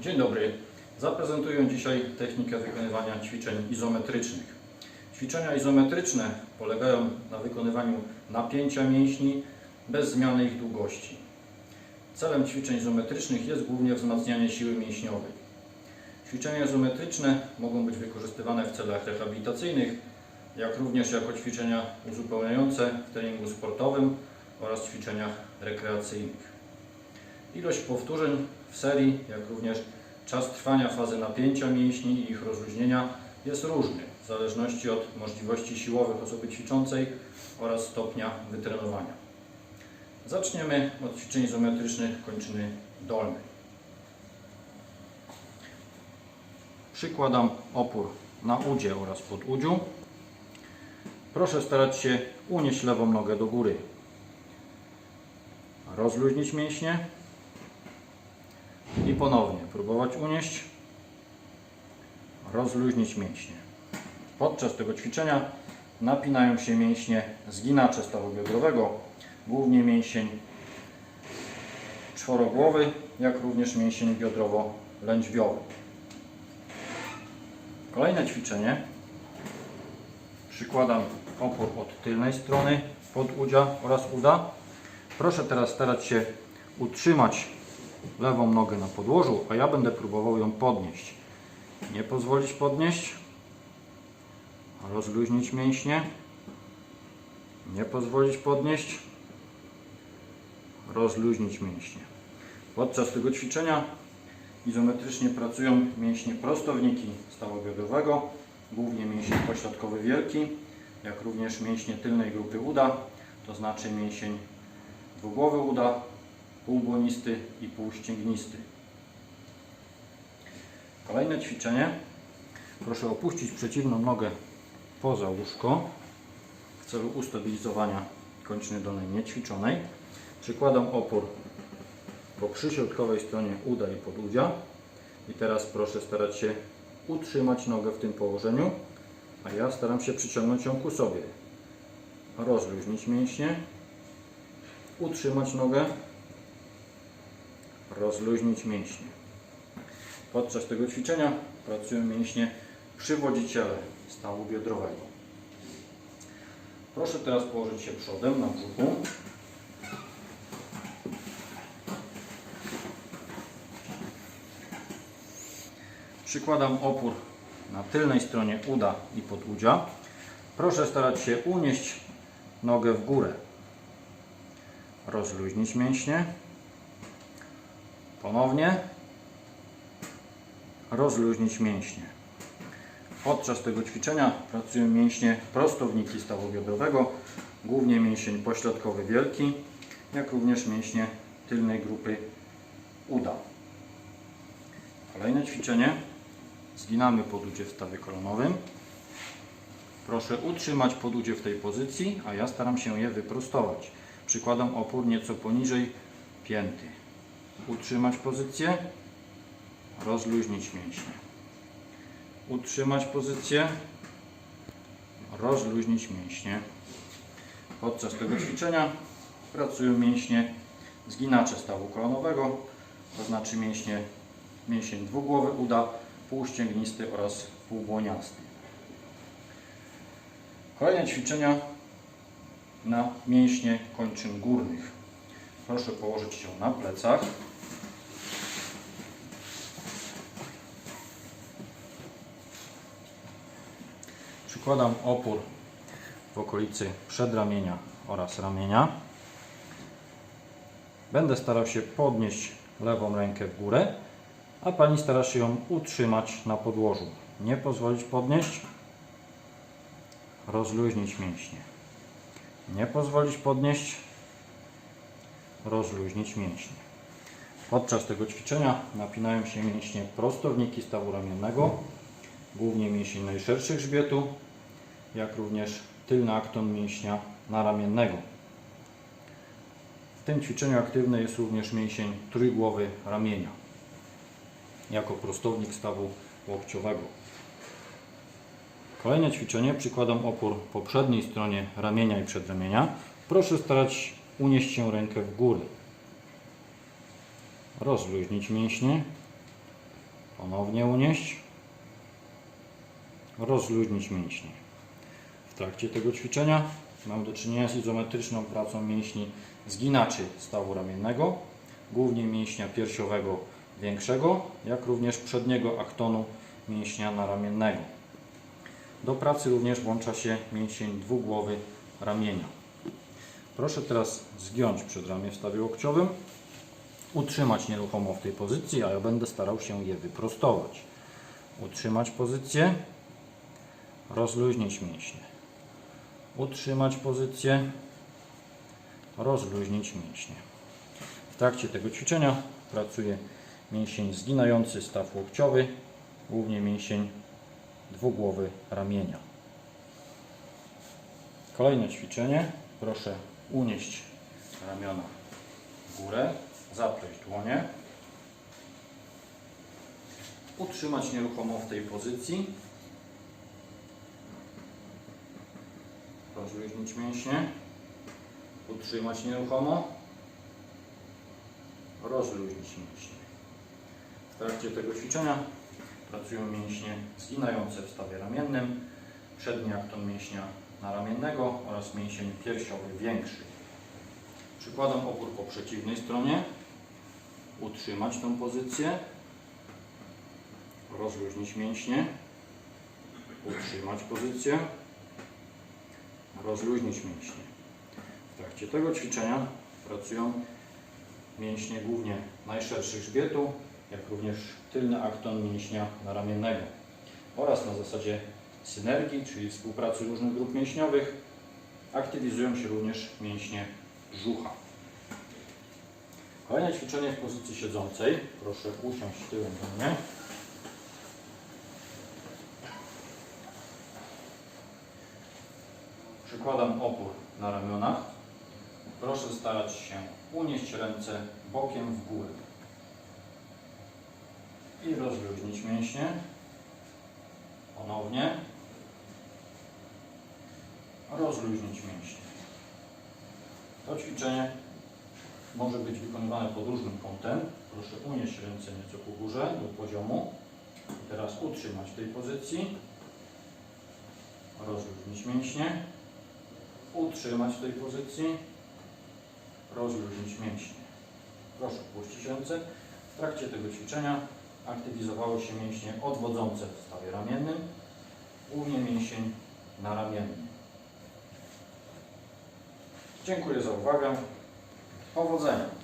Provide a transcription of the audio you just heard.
Dzień dobry. Zaprezentuję dzisiaj technikę wykonywania ćwiczeń izometrycznych. Ćwiczenia izometryczne polegają na wykonywaniu napięcia mięśni bez zmiany ich długości. Celem ćwiczeń izometrycznych jest głównie wzmacnianie siły mięśniowej. Ćwiczenia izometryczne mogą być wykorzystywane w celach rehabilitacyjnych, jak również jako ćwiczenia uzupełniające w treningu sportowym oraz ćwiczeniach rekreacyjnych. Ilość powtórzeń w serii, jak również czas trwania fazy napięcia mięśni i ich rozluźnienia jest różny w zależności od możliwości siłowych osoby ćwiczącej oraz stopnia wytrenowania. Zaczniemy od ćwiczeń izometrycznych kończyny dolnej. Przykładam opór na udzie oraz pod udziu. Proszę starać się unieść lewą nogę do góry. Rozluźnić mięśnie i ponownie próbować unieść, rozluźnić mięśnie. Podczas tego ćwiczenia napinają się mięśnie zginacze stawu biodrowego, głównie mięsień czworogłowy, jak również mięsień biodrowo-lędźwiowy. Kolejne ćwiczenie. Przykładam opór od tylnej strony pod udzia oraz uda. Proszę teraz starać się utrzymać lewą nogę na podłożu, a ja będę próbował ją podnieść. Nie pozwolić podnieść. Rozluźnić mięśnie. Nie pozwolić podnieść. Rozluźnić mięśnie. Podczas tego ćwiczenia izometrycznie pracują mięśnie prostowniki stawobiodrowego, głównie mięsień pośrodkowy wielki, jak również mięśnie tylnej grupy uda, to znaczy mięsień dwugłowy uda, półbłonisty i półścięgnisty. Kolejne ćwiczenie. Proszę opuścić przeciwną nogę poza łóżko w celu ustabilizowania kończyny dolnej niećwiczonej. Przykładam opór po przyśrodkowej stronie uda i podudzia. I teraz proszę starać się utrzymać nogę w tym położeniu, a ja staram się przyciągnąć ją ku sobie. Rozluźnić mięśnie, utrzymać nogę, rozluźnić mięśnie. Podczas tego ćwiczenia pracują mięśnie przywodziciele stawu biodrowego. Proszę teraz położyć się przodem na brzuchu. Przykładam opór na tylnej stronie uda i podudzia. Proszę starać się unieść nogę w górę. Rozluźnić mięśnie. Ponownie rozluźnić mięśnie. Podczas tego ćwiczenia pracują mięśnie prostowniki stawu biodrowego, głównie mięsień pośrodkowy wielki, jak również mięśnie tylnej grupy uda. Kolejne ćwiczenie. Zginamy podudzie w stawie kolonowym. Proszę utrzymać podudzie w tej pozycji, a ja staram się je wyprostować. Przykładam opór nieco poniżej pięty. Utrzymać pozycję, rozluźnić mięśnie. Utrzymać pozycję, rozluźnić mięśnie. Podczas tego ćwiczenia pracują mięśnie zginacze stawu kolonowego, to znaczy mięśnie, mięsień dwugłowy uda, półścięgnisty oraz półbłoniasty. Kolejne ćwiczenia na mięśnie kończyn górnych. Proszę położyć się na plecach. Przykładam opór w okolicy przedramienia oraz ramienia. Będę starał się podnieść lewą rękę w górę, a Pani stara się ją utrzymać na podłożu. Nie pozwolić podnieść, rozluźnić mięśnie. Nie pozwolić podnieść, rozluźnić mięśnie. Podczas tego ćwiczenia napinają się mięśnie prostowniki stawu ramiennego, głównie mięsień najszerszy grzbietu, jak również tylny akton mięśnia naramiennego. W tym ćwiczeniu aktywny jest również mięsień trójgłowy ramienia, jako prostownik stawu łokciowego. Kolejne ćwiczenie. Przykładam opór po przedniej stronie ramienia i przedramienia. Proszę starać unieść się rękę w górę. Rozluźnić mięśnie. Ponownie unieść. Rozluźnić mięśnie. W trakcie tego ćwiczenia mamy do czynienia z izometryczną pracą mięśni zginaczy stawu ramiennego, głównie mięśnia piersiowego większego, jak również przedniego aktonu mięśnia naramiennego. Do pracy również włącza się mięsień dwugłowy ramienia. Proszę teraz zgiąć przedramię w stawie łokciowym, utrzymać nieruchomo w tej pozycji, a ja będę starał się je wyprostować. Utrzymać pozycję, rozluźnić mięśnie. Utrzymać pozycję, rozluźnić mięśnie. W trakcie tego ćwiczenia pracuje mięsień zginający staw łokciowy, głównie mięsień dwugłowy ramienia. Kolejne ćwiczenie. Proszę unieść ramiona w górę, zapleść dłonie, utrzymać nieruchomo w tej pozycji, rozluźnić mięśnie, utrzymać nieruchomo, rozluźnić mięśnie. W trakcie tego ćwiczenia pracują mięśnie zginające w stawie ramiennym, przedni akton mięśnia naramiennego oraz mięsień piersiowy większy. Przykładam opór po przeciwnej stronie, utrzymać tą pozycję, rozluźnić mięśnie, utrzymać pozycję, rozluźnić mięśnie. W trakcie tego ćwiczenia pracują mięśnie głównie najszerszych grzbietu, jak również tylny akton mięśnia naramiennego oraz na zasadzie synergii, czyli współpracy różnych grup mięśniowych, aktywizują się również mięśnie brzucha. Kolejne ćwiczenie w pozycji siedzącej. Proszę usiąść tyłem do mnie. Przykładam opór na ramionach. Proszę starać się unieść ręce bokiem w górę i rozluźnić mięśnie. Ponownie. Rozluźnić mięśnie. To ćwiczenie może być wykonywane pod różnym kątem. Proszę unieść ręce nieco ku górze do poziomu. I teraz utrzymać w tej pozycji. Rozluźnić mięśnie. Utrzymać w tej pozycji. Rozluźnić mięśnie. Proszę puścić ręce. W trakcie tego ćwiczenia aktywizowały się mięśnie odwodzące w stawie ramiennym, głównie mięsień naramienny. Dziękuję za uwagę. Powodzenia.